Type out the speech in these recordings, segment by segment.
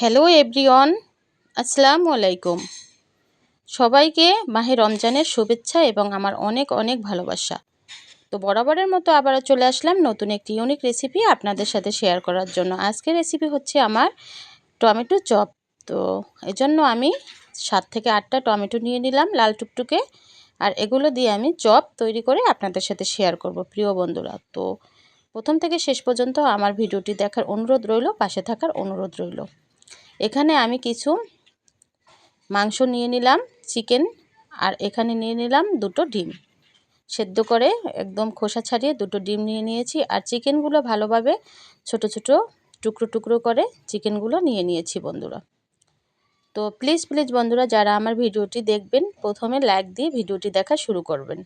Hello everyone আসসালামু আলাইকুম সবাইকে মাহে রমজানের শুভেচ্ছা এবং আমার অনেক অনেক ভালোবাসা। তো বরাবরের মতো আবারও চলে আসলাম নতুন একটি ইউনিক রেসিপি আপনাদের সাথে শেয়ার করার জন্য। আজকের রেসিপি হচ্ছে আমার টমেটো চপ। তো এজন্য আমি সাত থেকে আটটা টমেটো নিয়ে নিলাম লাল টুকটুকে। আর এগুলো দিয়ে আমি চপ তৈরি করে আপনাদের সাথে শেয়ার করব, প্রিয় বন্ধুরা। তো প্রথম থেকে শেষ পর্যন্ত আমার ভিডিওটি দেখার অনুরোধ রইল, পাশে থাকার অনুরোধ রইল। এখানে আমি কিছু মাংস নিয়ে নিলাম, চিকেন, আর এখানে নিয়ে নিলাম দুটো ডিম। সেদ্ধ করে একদম খোসা ছাড়িয়ে দুটো ডিম নিয়ে নিয়েছি, আর চিকেনগুলো ভালোভাবে ছোট ছোট টুকরো টুকরো করে চিকেনগুলো নিয়ে নিয়েছি বন্ধুরা। তো প্লিজ প্লিজ বন্ধুরা, যারা আমার ভিডিওটি দেখবেন, প্রথমে লাইক দিয়ে ভিডিওটি দেখা শুরু করবেন।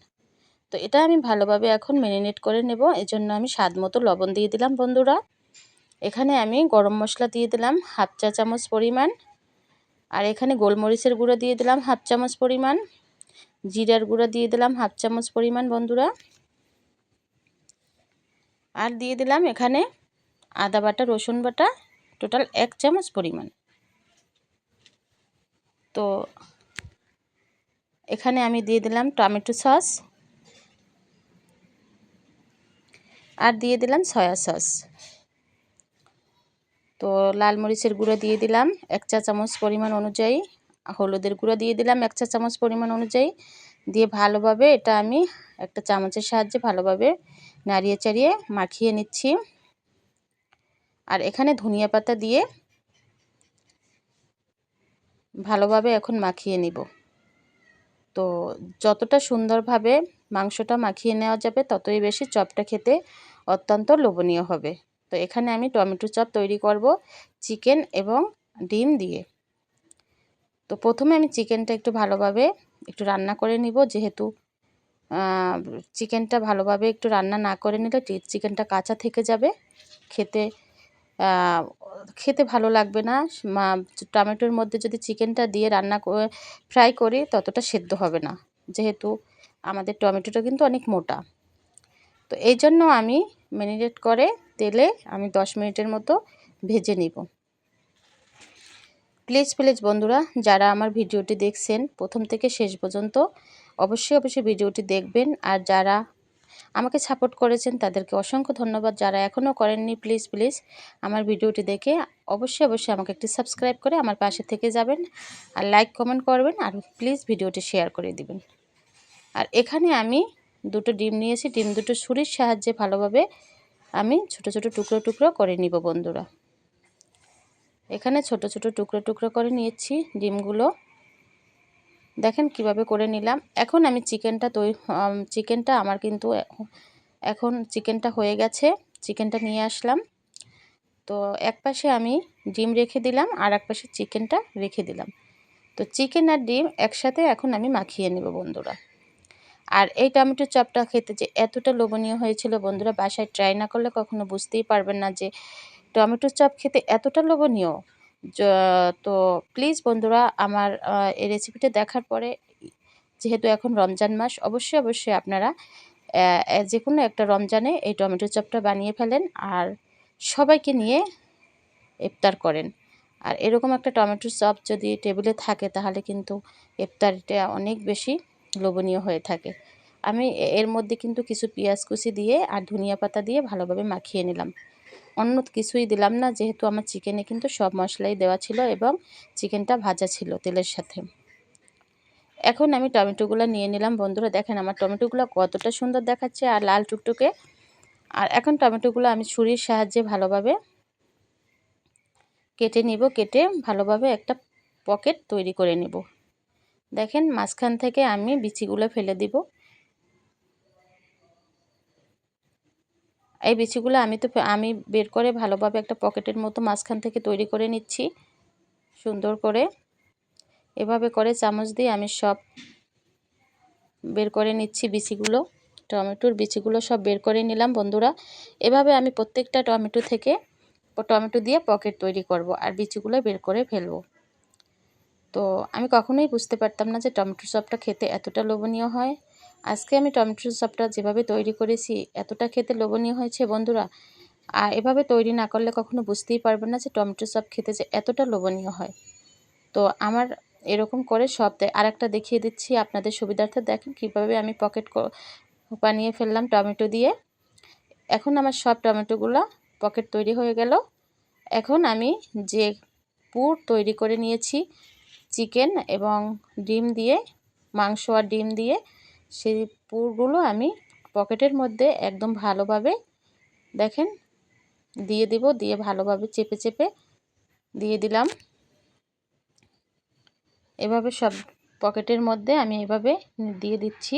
তো এটা আমি ভালোভাবে এখন ম্যারিনেট করে নেব, এজন্য আমি স্বাদ মতো লবণ দিয়ে দিলাম বন্ধুরা। এখানে আমি গরম মশলা দিয়ে দিলাম হাফ চা চামচ পরিমাণ। আর এখানে গোলমরিচের গুঁড়ো দিয়ে দিলাম হাফ চামচ পরিমাণ। জিরার গুঁড়ো দিয়ে দিলাম হাফ চামচ পরিমাণ বন্ধুরা। আর দিয়ে দিলাম এখানে আদা বাটা, রসুন বাটা, টোটাল এক চামচ পরিমাণ। তো এখানে আমি দিয়ে দিলাম টমেটো সস। আর দিয়ে দিলাম সয়া সস। তো লাল মরিচের গুঁড়ো দিয়ে দিলাম এক চা চামচ পরিমাণ অনুযায়ী। হলুদের গুঁড়ো দিয়ে দিলাম এক চা চামচ পরিমাণ অনুযায়ী। দিয়ে ভালোভাবে এটা আমি একটা চামচের সাহায্যে ভালোভাবে নাড়িয়ে চাড়িয়ে মাখিয়ে নিচ্ছি। আর এখানে ধনিয়া পাতা দিয়ে ভালোভাবে এখন মাখিয়ে নিব। তো যতটা সুন্দরভাবে মাংসটা মাখিয়ে নেওয়া যাবে, ততই বেশি চপটা খেতে অত্যন্ত লোভনীয় হবে। তো এখানে আমি টমেটো চপ তৈরি করব চিকেন এবং ডিম দিয়ে। তো প্রথমে আমি চিকেনটা একটু ভালোভাবে একটু রান্না করে নিব, যেহেতু চিকেনটা ভালোভাবে একটু রান্না না করে নিলে চিকেনটা কাঁচা থেকে যাবে। খেতে খেতে ভালো লাগবে না। টমেটোর মধ্যে যদি চিকেনটা দিয়ে রান্না ফ্রাই করি ততটা সেদ্ধ হবে না। যেহেতু আমাদের টমেটোটা কিন্তু অনেক মোটা। তো এই জন্য আমি ম্যারিনেট করে তেলে আমি দশ মিনিটের মতো ভেজে নিব। প্লিজ প্লিজ বন্ধুরা, যারা আমার ভিডিওটি দেখছেন প্রথম থেকে শেষ পর্যন্ত, অবশ্যই অবশ্যই ভিডিওটি দেখবেন। আর যারা আমাকে সাপোর্ট করেছেন, তাদেরকে অসংখ্য ধন্যবাদ। যারা এখনও করেননি, প্লিজ প্লিজ আমার ভিডিওটি দেখে অবশ্যই অবশ্যই আমাকে একটি সাবস্ক্রাইব করে আমার পাশে থেকে যাবেন আর লাইক, কমেন্ট করবেন আর প্লিজ ভিডিওটি শেয়ার করে দিবেন। আর এখানে আমি দুটো ডিম নিয়েছি। ডিম দুটো ছুরির সাহায্যে ভালোভাবে আমি ছোট ছোট টুকরো টুকরো করে নিব বন্ধুরা। এখানে ছোট ছোট টুকরো টুকরো করে নিয়েছি ডিমগুলো। দেখেন কীভাবে করে নিলাম। এখন আমি চিকেনটা তৈরি চিকেনটা আমার কিন্তু এখন চিকেনটা হয়ে গেছে। চিকেনটা নিয়ে আসলাম। তো এক পাশে আমি ডিম রেখে দিলাম আর এক পাশে চিকেনটা রেখে দিলাম। তো চিকেন আর ডিম একসাথে এখন আমি মাখিয়ে নেব বন্ধুরা। আর এই টমেটো চপটা খেতে যে এতটা লোভনীয় হয়েছিল বন্ধুরা, বাসায় ট্রাই না করলে কখনো বুঝতেই পারবেন না যে টমেটো চপ খেতে এতটা লোভনীয়। তো প্লিজ বন্ধুরা আমার এই রেসিপিটা দেখার পরে, যেহেতু এখন রমজান মাস, অবশ্যই অবশ্যই আপনারা যে কোনো একটা রমজানে এই টমেটো চপটা বানিয়ে ফেলেন আর সবাইকে নিয়ে ইফতার করেন। আর এরকম একটা টমেটো চপ যদি টেবিলে থাকে তাহলে কিন্তু ইফতারিটা অনেক বেশি লোভনীয় হয়ে থাকে। আমি এর মধ্যে কিন্তু কিছু পেঁয়াজ কুচি দিয়ে আর ধনিয়া পাতা দিয়ে ভালোভাবে মাখিয়ে নিলাম। অন্য কিছুই দিলাম না, যেহেতু আমার চিকেনে কিন্তু সব মশলাই দেওয়া ছিল এবং চিকেনটা ভাজা ছিল তেলের সাথে। এখন আমি টমেটোগুলো নিয়ে নিলাম। বন্ধুরা, দেখেন আমার টমেটোগুলো কতটা সুন্দর দেখাচ্ছে আর লাল টুকটুকে। আর এখন টমেটোগুলো আমি ছুরির সাহায্যে ভালোভাবে কেটে নিব, কেটে ভালোভাবে একটা পকেট তৈরি করে নিব। দেখেন, মাঝখান থেকে আমি বিচিগুলো ফেলে দিব। এই বিচিগুলো আমি তো আমি বের করে ভালোভাবে একটা পকেটের মতো মাঝখান থেকে তৈরি করে নিচ্ছি, সুন্দর করে। এভাবে করে চামচ দিয়ে আমি সব বের করে নিচ্ছি বিচিগুলো, টমেটোর বিচিগুলো সব বের করে নিলাম বন্ধুরা। এভাবে আমি প্রত্যেকটা টমেটো থেকে টমেটো দিয়ে পকেট তৈরি করব আর বিচিগুলো বের করে ফেলব। তো আমি কখনোই বুঝতে পারতাম না যে টমেটো চপটা খেতে এতটা লোভনীয় হয়। আজকে আমি টমেটো চপটা যেভাবে তৈরি করেছি, এতটা খেতে লোভনীয় হয়েছে বন্ধুরা। আর এভাবে তৈরি না করলে কখনো বুঝতেই পারবেন না যে টমেটো চপ খেতে যে এতটা লোভনীয় হয়। তো আমার এরকম করে সব দেয় আর একটা দেখিয়ে দিচ্ছি আপনাদের সুবিধার্থে। দেখেন কীভাবে আমি পকেট বানিয়ে ফেললাম টমেটো দিয়ে। এখন আমার সব টমেটোগুলো পকেট তৈরি হয়ে গেল। এখন আমি যে পুর তৈরি করে নিয়েছি চিকেন এবং ডিম দিয়ে, মাংস আর ডিম দিয়ে, সেই পুরগুলো আমি পকেটের মধ্যে একদম ভালোভাবে, দেখেন, দিয়ে দিব, দিয়ে ভালোভাবে চেপে চেপে দিয়ে দিলাম। এভাবে সব পকেটের মধ্যে আমি এভাবে দিয়ে দিচ্ছি।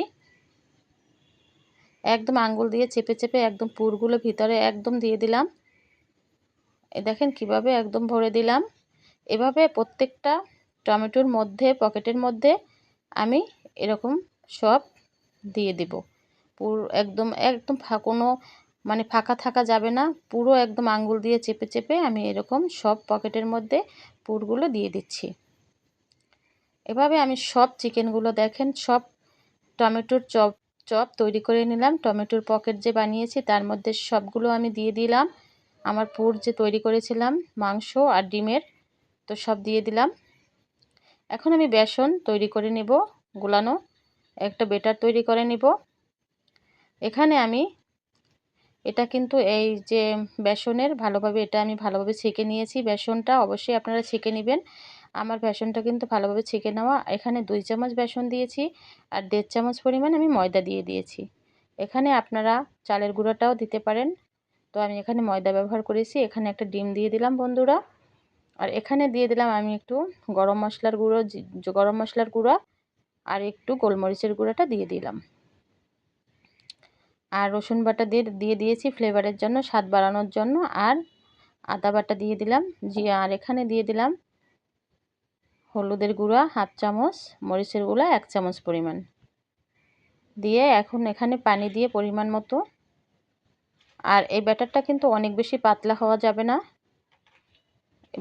একদম আঙ্গুল দিয়ে চেপে চেপে একদম পুরগুলো ভিতরে একদম দিয়ে দিলাম। দেখেন কীভাবে একদম ভরে দিলাম। এভাবে প্রত্যেকটা টমেটোর মধ্যে, পকেটের মধ্যে আমি এরকম সব দিয়ে দেব। পুরো একদম একদম কোনো মানে ফাঁকা থাকা যাবে না। পুরো একদম আঙ্গুল দিয়ে চেপে চেপে আমি এরকম সব পকেটের মধ্যে পুরগুলো দিয়ে দিচ্ছি। এভাবে আমি সব চিকেনগুলো দেখেন, সব টমেটোর চপ চপ তৈরি করে নিলাম। টমেটোর পকেট যে বানিয়েছি, তার মধ্যে সবগুলো আমি দিয়ে দিলাম। আমার পুর যে তৈরি করেছিলাম, মাংস আর ডিমের, তো সব দিয়ে দিলাম। এখন আমি বেসন তৈরি করে নেব, গুলানো। একটা বেটার তৈরি করে নিব। এখানে আমি এটা কিন্তু এই যে বেসনের, ভালোভাবে এটা আমি ভালোভাবে ছেঁকে নিয়েছি। বেসনটা অবশ্যই আপনারা ছেঁকে নেবেন। আমার বেসনটা কিন্তু ভালোভাবে ছেঁকে নেওয়া। এখানে দুই চামচ বেসন দিয়েছি আর দেড় চামচ পরিমাণ আমি ময়দা দিয়ে দিয়েছি। এখানে আপনারা চালের গুঁড়োটাও দিতে পারেন। তো আমি এখানে ময়দা ব্যবহার করেছি। এখানে একটা ডিম দিয়ে দিলাম বন্ধুরা। আর এখানে দিয়ে দিলাম আমি একটু গরম মশলার গুঁড়ো গরম মশলার গুঁড়ো আর একটু গোলমরিচের গুঁড়োটা দিয়ে দিলাম। আর রসুন বাটা দিয়ে দিয়ে দিয়েছি ফ্লেভারের জন্য, স্বাদ বাড়ানোর জন্য। আর আদা বাটা দিয়ে দিলাম, জি, আর এখানে দিয়ে দিলাম হলুদের গুঁড়া, হাফ চামচ, মরিচের গুঁড়া, এক চামচ পরিমাণ। দিয়ে এখন এখানে পানি দিয়ে পরিমাণ মতো। আর এই ব্যাটারটা কিন্তু অনেক বেশি পাতলা হওয়া যাবে না।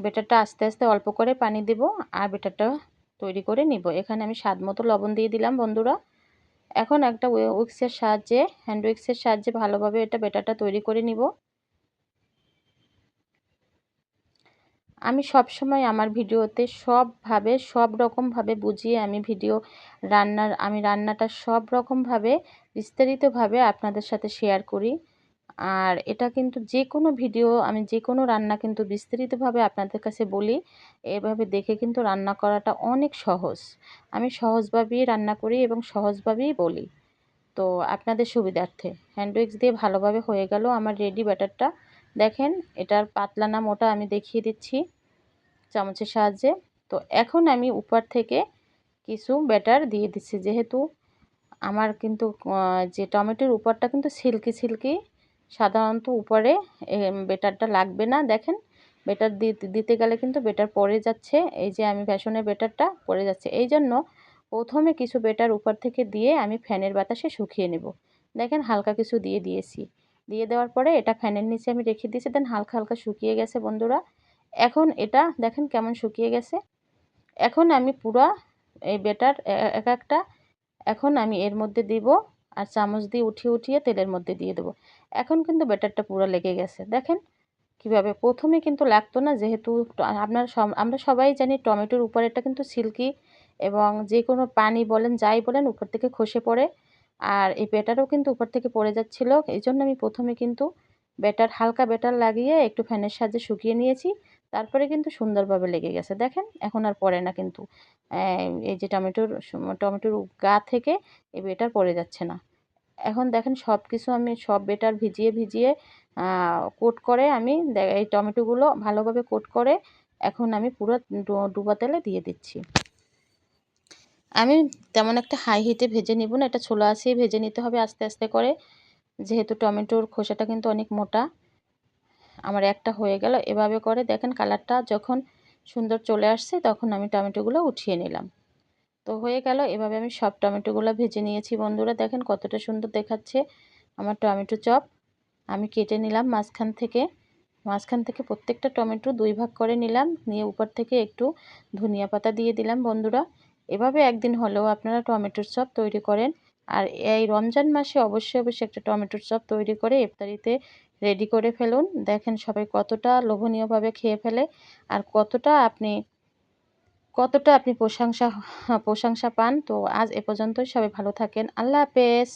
ব্যাটারটা আস্তে আস্তে অল্প করে পানি দেব আর ব্যাটারটা তৈরি করে নিব। এখানে আমি স্বাদ মতো লবণ দিয়ে দিলাম বন্ধুরা। এখন একটা উইক্সের সাহায্যে, হ্যান্ড উইক্সের সাহায্যে ভালোভাবে এটা ব্যাটারটা তৈরি করে নিব। আমি সব সময় আমার ভিডিওতে সবভাবে, সব রকমভাবে বুঝিয়ে আমি ভিডিও রান্নার, আমি রান্নাটা সব রকমভাবে বিস্তারিতভাবে আপনাদের সাথে শেয়ার করি। আর এটা কিন্তু যে কোনো ভিডিও, আমি যে কোনো রান্না কিন্তু বিস্তারিতভাবে আপনাদের কাছে বলি, এভাবে দেখে কিন্তু রান্না করাটা অনেক সহজ। আমি সহজভাবেই রান্না করি এবং সহজভাবেই বলি। তো আপনাদের সুবিধার্থে হ্যান্ডউইক্স দিয়ে ভালোভাবে হয়ে গেল আমার রেডি ব্যাটারটা। দেখেন, এটার পাতলা না মোটা আমি দেখিয়ে দিচ্ছি চামচের সাহায্যে। তো এখন আমি উপর থেকে কিছু ব্যাটার দিয়ে দিচ্ছি, যেহেতু আমার কিন্তু যে টমেটোর উপরটা কিন্তু সিল্কি সিল্কি সাধারণত উপরে বেটারটা লাগবে না, দেখেন। বেটার দিতে গেলে কিন্তু বেটার পড়ে যাচ্ছে। এই যে আমি ফ্যাশনের বেটারটা পড়ে যাচ্ছে। এই জন্য প্রথমে কিছু বেটার উপর থেকে দিয়ে আমি ফ্যানের বাতাসে শুকিয়ে নেব। দেখেন হালকা কিছু দিয়ে দিয়েছি। দিয়ে দেওয়ার পরে এটা ফ্যানের নিচে আমি রেখে দিয়েছি। দেন হালকা হালকা শুকিয়ে গেছে বন্ধুরা। এখন এটা দেখেন কেমন শুকিয়ে গেছে। এখন আমি পুরা এই বেটার এক একটা এখন আমি এর মধ্যে দিব আর চামচ দিয়ে উঠিয়ে উঠিয়ে তেলের মধ্যে দিয়ে দেবো। এখন কিন্তু ব্যাটারটা পুরো লেগে গেছে। দেখেন কীভাবে প্রথমে কিন্তু লাগতো না, যেহেতু আপনার আমরা সবাই জানি টমেটোর উপরেরটা কিন্তু সিল্কি এবং যে কোনো পানি বলেন, যাই বলেন, উপর থেকে খসে পড়ে। আর এই ব্যাটারও কিন্তু উপর থেকে পড়ে যাচ্ছিল। এই জন্য আমি প্রথমে কিন্তু ব্যাটার, হালকা ব্যাটার লাগিয়ে একটু ফ্যানের সাহায্যে শুকিয়ে নিয়েছি। তারপরে কিন্তু সুন্দরভাবে লেগে গেছে। দেখেন, এখন আর পড়ে না কিন্তু। এই যে টমেটোর টমেটোর গা থেকে এই বেটার পড়ে যাচ্ছে না। এখন দেখেন সব কিছু আমি, সব বেটার ভিজিয়ে ভিজিয়ে কোট করে আমি এই টমেটোগুলো ভালোভাবে কোট করে এখন আমি পুরো ডুবা তেলে দিয়ে দিচ্ছি। আমি তেমন একটা হাই হিটে ভেজে নিব না, এটা ছোলা আসিয়ে ভেজে নিতে হবে আস্তে আস্তে করে। যেহেতু টমেটোর খোসাটা কিন্তু অনেক মোটা। আমার একটা হয়ে গেল। এভাবে করে দেখেন কালারটা যখন সুন্দর চলে আসছে, তখন আমি টমেটোগুলো উঠিয়ে নিলাম। তো হয়ে গেল, এভাবে আমি সব টমেটোগুলো ভেজে নিয়েছি বন্ধুরা। দেখেন কতটা সুন্দর দেখাচ্ছে আমার টমেটো চপ। আমি কেটে নিলাম মাঝখান থেকে। মাঝখান থেকে প্রত্যেকটা টমেটো দুই ভাগ করে নিলাম। নিয়ে উপর থেকে একটু ধনিয়া পাতা দিয়ে দিলাম বন্ধুরা। এভাবে একদিন হলেও আপনারা টমেটোর চপ তৈরি করেন। আর এই রমজান মাসে অবশ্যই অবশ্যই একটা টমেটোর চপ তৈরি করে ইফতারিতে রেডি করে ফেলুন। দেখেন সবাই কতটা লোভনীয়ভাবে খেয়ে ফেলে আর কতটা আপনি কতটা আপনি প্রশংসা প্রশংসা পান। তো আজ এ পর্যন্তই। সবাই ভালো থাকেন। আল্লাহ হাফেজ।